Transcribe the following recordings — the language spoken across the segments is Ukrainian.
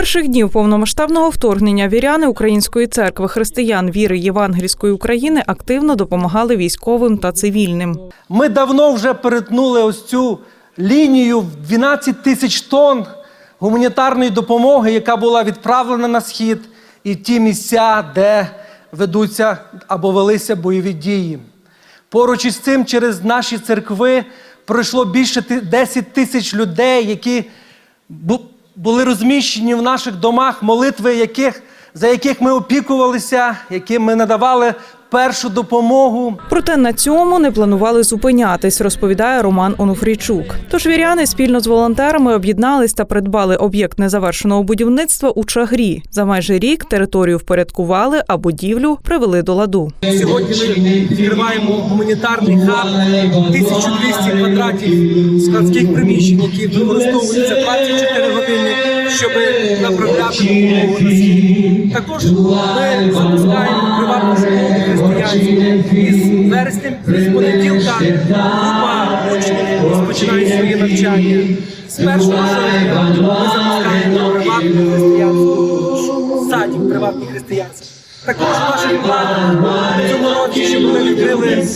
перших днів повномасштабного вторгнення віряни Української церкви християн віри Євангельської України активно допомагали військовим та цивільним. Ми давно вже перетнули ось цю лінію в 12 тисяч тонн гуманітарної допомоги, яка була відправлена на схід, і ті місця, де ведуться або велися бойові дії. Поруч із цим через наші церкви пройшло більше 10 тисяч людей, які були розміщені в наших домах, молитви яких, за яких ми опікувалися, яким ми надавали першу допомогу. Проте на цьому не планували зупинятись, розповідає Роман Онуфрійчук. Тож віряни спільно з волонтерами об'єднались та придбали об'єкт незавершеного будівництва у Чагрі. За майже рік територію впорядкували, а будівлю привели до ладу. Сьогодні ми відкриваємо гуманітарний хаб 1200 квадратів складських приміщень, які використовуються 24 години, щоб направляти допомогу. Також ми запускаємо приватну школу християнську. Із вересня з понеділка група учнів розпочинає своє навчання. З першого жовтня ми запускаємо приватну християнську садів приватних християнських. Також наших планах в цьому році, щоб ми відкрили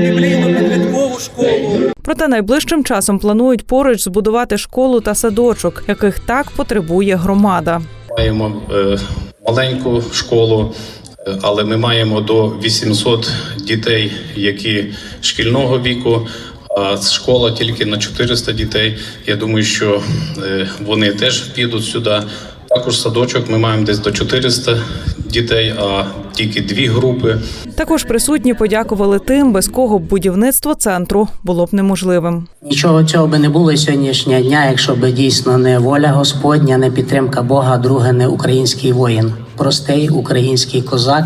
біблійну підліткову школу. Проте найближчим часом планують поруч збудувати школу та садочок, яких так потребує громада. Маємо е, маленьку школу, е, але ми маємо до 800 дітей, які шкільного віку. А школа тільки на 400 дітей. Я думаю, що е, вони теж підуть сюди. Також садочок ми маємо десь до 400 дітей, а тільки дві групи. Також присутні подякували тим, без кого б будівництво центру було б неможливим. Нічого цього би не було сьогоднішнього дня, якщо б дійсно не воля Господня, не підтримка Бога, а друге не український воїн, простий український козак,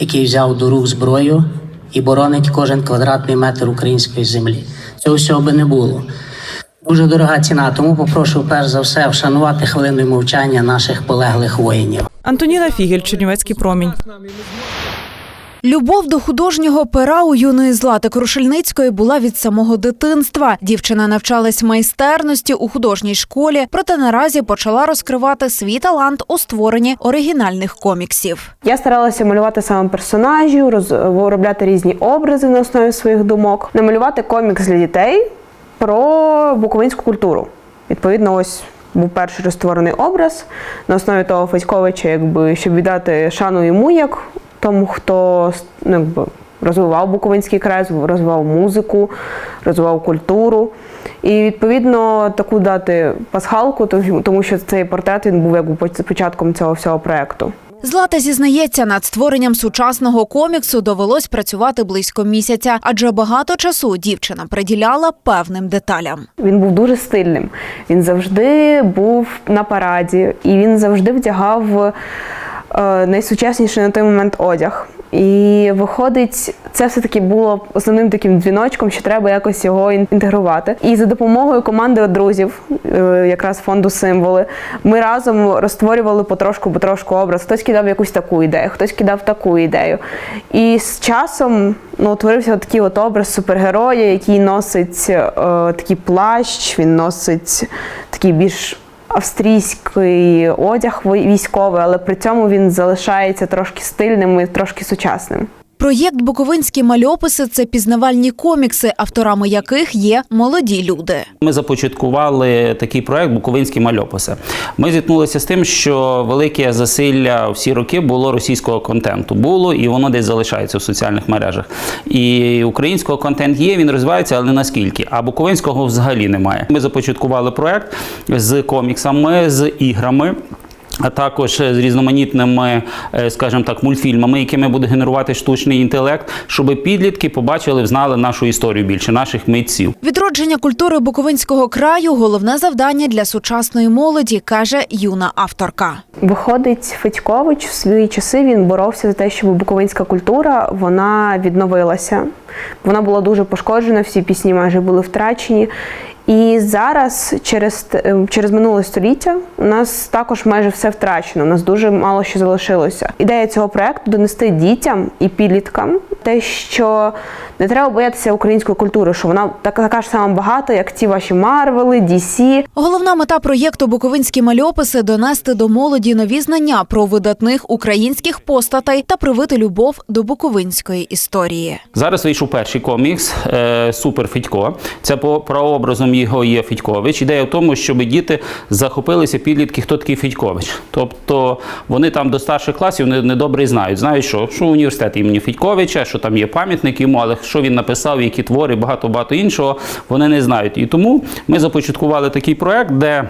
який взяв до рук зброю і боронить кожен квадратний метр української землі. Цього всього би не було. Дуже дорога ціна, тому попрошу перш за все вшанувати хвилиною мовчання наших полеглих воїнів. Антоніна Фігель, Чернівецький промінь. Любов до художнього пера у юної Злати Крушельницької була від самого дитинства. Дівчина навчалась майстерності у художній школі, проте наразі почала розкривати свій талант у створенні оригінальних коміксів. Я старалася малювати саме персонажів, роз- виробляти різні образи на основі своїх думок, намалювати комікс для дітей про буковинську культуру. Відповідно, ось був перший розтворений образ на основі того Федьковича, якби щоб віддати шану йому як тому, хто ну, якби, розвивав Буковинський край, розвивав музику, розвивав культуру. І відповідно таку дати пасхалку, тому- що цей портрет він був якби початком цього всього проекту. Злата зізнається, над створенням сучасного коміксу довелось працювати близько місяця, адже багато часу дівчина приділяла певним деталям. Він був дуже стильним. Він завжди був на параді, і він завжди вдягав е, найсучасніший на той момент одяг. І виходить, це все таки було основним таким дзвіночком, що треба якось його інтегрувати. І за допомогою команди друзів, е, якраз фонду символи, ми разом розтворювали потрошку, потрошку образ. Хтось кидав якусь таку ідею, хтось кидав таку ідею. І з часом ну, утворився такий от образ супергероя, який носить е, такий плащ, він носить такий більш австрійський одяг військовий, але при цьому він залишається трошки стильним і трошки сучасним. Проєкт Буковинські мальописи це пізнавальні комікси, авторами яких є молоді люди. Ми започаткували такий проект Буковинські мальописи. Ми зіткнулися з тим, що велике засилля всі роки було російського контенту. Було і воно десь залишається в соціальних мережах. І українського контент є, він розвивається, але не наскільки. А буковинського взагалі немає. Ми започаткували проект з коміксами, з іграми. А також з різноманітними, е, скажімо так, мультфільмами, якими буде генерувати штучний інтелект, щоб підлітки побачили, знали нашу історію більше, наших митців. Відродження культури Буковинського краю головне завдання для сучасної молоді, каже юна авторка. Виходить, Федькович в свої часи він боровся за те, щоб буковинська культура вона відновилася. Вона була дуже пошкоджена, всі пісні майже були втрачені. І зараз, через, т- через минуле століття, у нас також майже все втрачено. У нас дуже мало що залишилося. Ідея цього проекту донести дітям і підліткам Те, що не треба боятися української культури, що вона така, така ж сама багата, як ті ваші Марвели, DC. Головна мета проєкту Буковинські мальописи донести до молоді нові знання про видатних українських постатей та привити любов до буковинської історії. Зараз вийшов перший комікс е, Супер Федько. Це по прообразом його є Федькович. Ідея в тому, щоб діти захопилися підлітки, хто такий Федькович. Тобто вони там до старших класів не, не добре знають. Знають, що, що університет імені Федьковича, що там є пам'ятник йому, але що він написав, які твори, багато багато іншого, вони не знають. І тому ми започаткували такий проект, де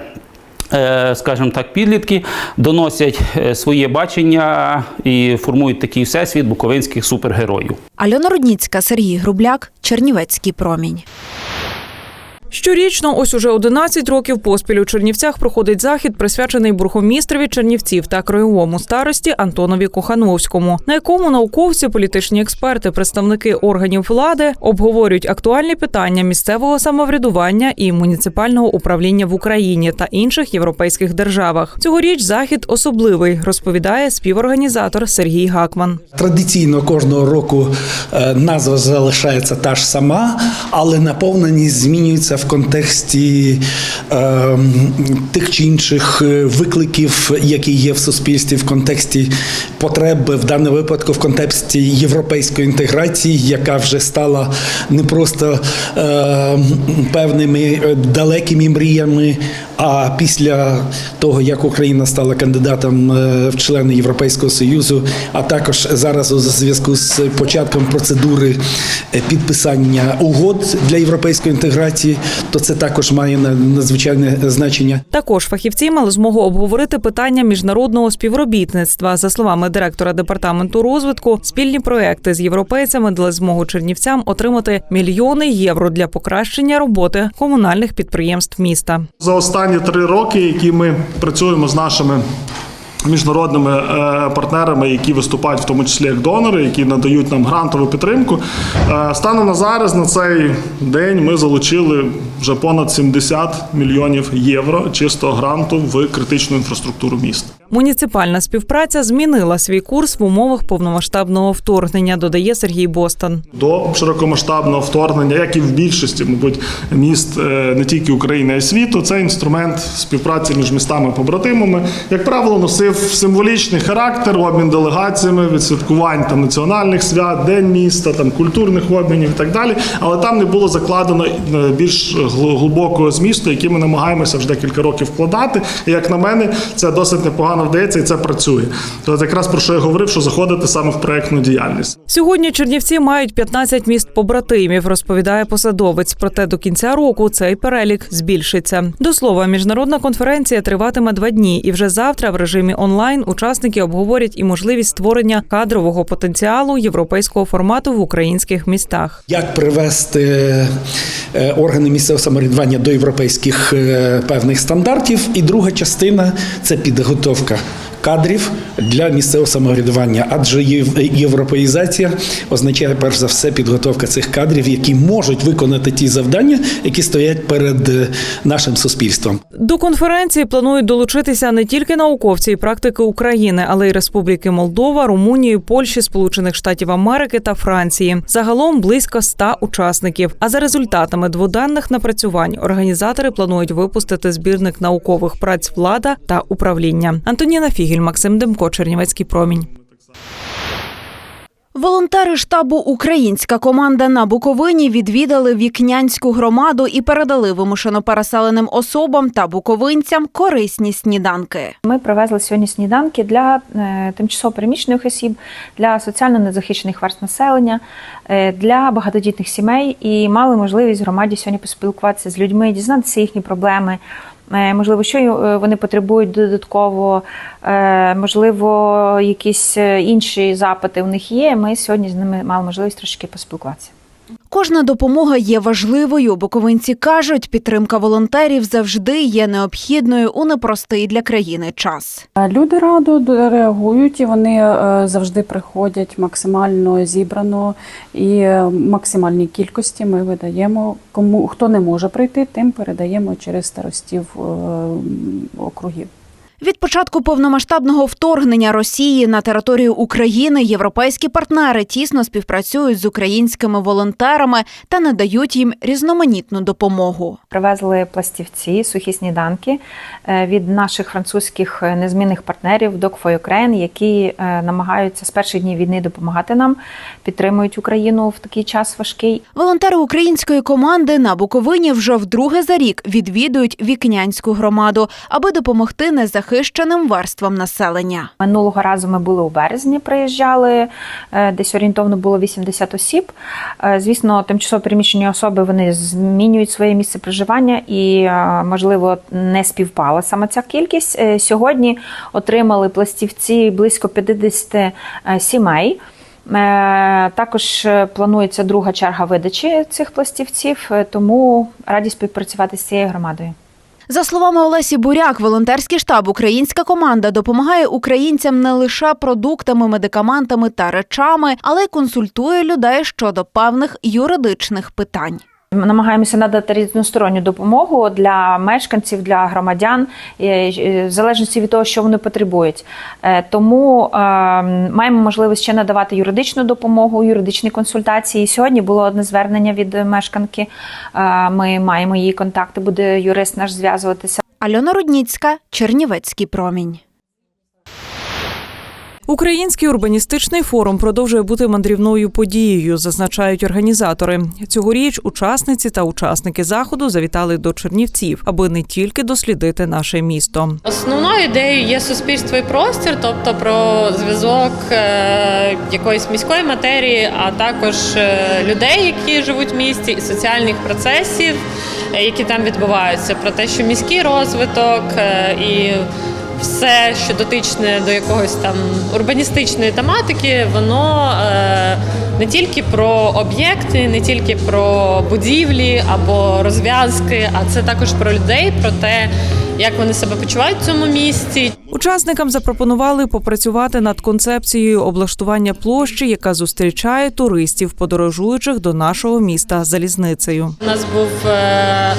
е, Скажімо так, підлітки доносять е, своє бачення і формують такий всесвіт буковинських супергероїв. Альона Рудніцька, Сергій Грубляк, Чернівецький промінь. Щорічно, ось уже 11 років поспіль у Чернівцях проходить захід, присвячений бургомістрові Чернівців та краєвому старості Антонові Кохановському, на якому науковці, політичні експерти, представники органів влади обговорюють актуальні питання місцевого самоврядування і муніципального управління в Україні та інших європейських державах. Цьогоріч захід особливий, розповідає співорганізатор Сергій Гакман. Традиційно кожного року е, назва залишається та ж сама, але наповненість змінюється в контексті е, тих чи інших е, викликів, які є в суспільстві, в контексті потреб, в даному випадку в контексті європейської інтеграції, яка вже стала не просто е, певними далекими мріями, а після того, як Україна стала кандидатом е, в члени Європейського Союзу, а також зараз у зв'язку з початком процедури е, підписання угод для європейської інтеграції, то це також має надзвичайне значення. Також фахівці мали змогу обговорити питання міжнародного співробітництва. За словами директора департаменту розвитку, спільні проекти з європейцями дали змогу чернівцям отримати мільйони євро для покращення роботи комунальних підприємств міста. За останні три роки, які ми працюємо з нашими міжнародними е, партнерами, які виступають в тому числі як донори, які надають нам грантову підтримку. Е, станом на зараз на цей день ми залучили вже понад 70 мільйонів євро чистого гранту в критичну інфраструктуру міста. Муніципальна співпраця змінила свій курс в умовах повномасштабного вторгнення, додає Сергій Бостон. до широкомасштабного вторгнення, як і в більшості, мабуть, міст е, не тільки України, а й світу. Це інструмент співпраці між містами-побратимами. Як правило, носив символічний характер, обмін делегаціями, відсвяткувань там національних свят, день міста, там культурних обмінів і так далі. Але там не було закладено е, більш гл- глибокого змісту, який ми намагаємося вже декілька років вкладати. І як на мене, це досить непогано вдається і це працює. То якраз про що я говорив, що заходити саме в проектну діяльність. Сьогодні Чернівці мають 15 міст побратимів, розповідає посадовець. Проте до кінця року цей перелік збільшиться. До слова, міжнародна конференція триватиме два дні, і вже завтра в режимі онлайн учасники обговорять і можливість створення кадрового потенціалу європейського формату в українських містах. Як привести е, органи місцевого самоврядування до європейських е, певних стандартів? І друга частина це підготовка America. Кадрів для місцевого самоврядування, адже єв- європеїзація означає перш за все підготовка цих кадрів, які можуть виконати ті завдання, які стоять перед е, нашим суспільством. До конференції планують долучитися не тільки науковці і практики України, але й Республіки Молдова, Румунії, Польщі, Сполучених Штатів Америки та Франції. Загалом близько ста учасників. А за результатами дводенних напрацювань організатори планують випустити збірник наукових праць влада та управління. Антоніна Фігіль, Максим Демко, Чернівецький промінь. Волонтери штабу Українська команда на Буковині відвідали вікнянську громаду і передали вимушено переселеним особам та буковинцям корисні сніданки. Ми привезли сьогодні сніданки для е, тимчасово переміщених осіб, для соціально незахищених верст населення, е, для багатодітних сімей і мали можливість в громаді сьогодні поспілкуватися з людьми, дізнатися їхні проблеми. Е, Можливо, що е, вони потребують додатково, е, можливо, якісь інші запити у них є. Ми сьогодні з ними мали можливість трошки поспілкуватися. Кожна допомога є важливою. Буковинці кажуть, підтримка волонтерів завжди є необхідною у непростий для країни час. Люди радо реагують і вони е, завжди приходять максимально зібрано і е, максимальній кількості ми видаємо. Кому хто не може прийти, тим передаємо через старостів е, округів. Від початку повномасштабного вторгнення Росії на територію України європейські партнери тісно співпрацюють з українськими волонтерами та надають їм різноманітну допомогу. Привезли пластівці, сухі сніданки е, від наших французьких е, незмінних партнерів Dog for Ukraine, які е, намагаються з перших днів війни допомагати нам, підтримують Україну в такий час важкий. Волонтери української команди на Буковині вже вдруге за рік відвідують вікнянську громаду, аби допомогти незахищеним верствам населення. Минулого разу ми були у березні, приїжджали е, десь орієнтовно було 80 осіб. Е, Звісно, тимчасово переміщені особи вони змінюють своє місце проживання і, е, можливо, не співпала саме ця кількість. Сьогодні отримали пластівці близько 50 е, сімей. Також планується друга черга видачі цих пластівців, тому раді співпрацювати з цією громадою. За словами Олесі Буряк, волонтерський штаб Українська команда допомагає українцям не лише продуктами, медикаментами та речами, але й консультує людей щодо певних юридичних питань. Намагаємося надати різносторонню допомогу для мешканців, для громадян, е, в залежності від того, що вони потребують. Е, Тому е, маємо можливість ще надавати юридичну допомогу, юридичні консультації. Сьогодні було одне звернення від мешканки. Е, Ми маємо її контакти, буде юрист наш зв'язуватися. Альона Рудніцька, Чернівецький промінь. Український урбаністичний форум продовжує бути мандрівною подією, зазначають організатори. Цьогоріч учасниці та учасники заходу завітали до Чернівців, аби не тільки дослідити наше місто. Основною ідеєю є суспільство і простір, тобто про зв'язок е, якоїсь міської матерії, а також е, людей, які живуть в місті, і соціальних процесів, е, які там відбуваються, про те, що міський розвиток і все, що дотичне до якогось там урбаністичної тематики, воно е, не тільки про об'єкти, не тільки про будівлі або розв'язки, а це також про людей, про те, як вони себе почувають в цьому місті. Учасникам запропонували попрацювати над концепцією облаштування площі, яка зустрічає туристів, подорожуючих до нашого міста залізницею. У нас був е,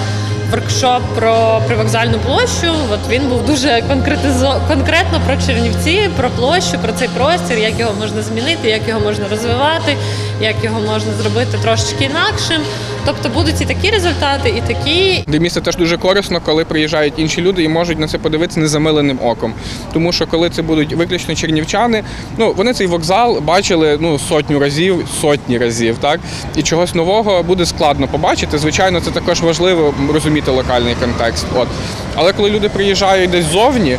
воркшоп про привокзальну площу. От він був дуже конкретизо конкретно про Чернівці, про площу, про цей простір, як його можна змінити, як його можна розвивати, як його можна зробити трошечки інакшим. Тобто будуть і такі результати, і такі, Для міста теж дуже корисно, коли приїжджають інші люди і можуть на це подивитися незамиленим оком. Тому що коли це будуть виключно чернівчани, ну вони цей вокзал бачили ну сотню разів, сотні разів, так і чогось нового буде складно побачити. Звичайно, це також важливо розуміти локальний контекст. От але коли люди приїжджають десь зовні.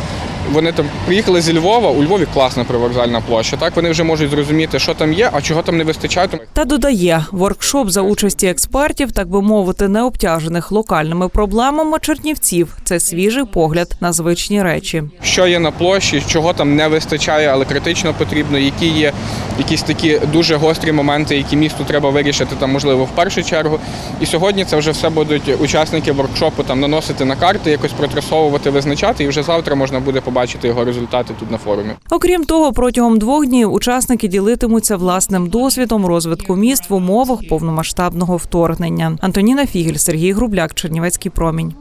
Вони там приїхали зі Львова. У Львові класна привокзальна площа. Так вони вже можуть зрозуміти, що там є, а чого там не вистачає. Та додає, воркшоп за участі експертів, так би мовити, не обтяжених локальними проблемами чернівців. Це свіжий погляд на звичні речі. що є на площі, чого там не вистачає, але критично потрібно, які є якісь такі дуже гострі моменти, які місту треба вирішити там, можливо, в першу чергу. І сьогодні це вже все будуть учасники воркшопу там наносити на карти, якось протрасовувати, визначати, і вже завтра можна буде побачити його результати тут на форумі. Окрім того, протягом двох днів учасники ділитимуться власним досвідом розвитку міст в умовах повномасштабного вторгнення. Антоніна Фігель, Сергій Грубляк, Чернівецький промінь.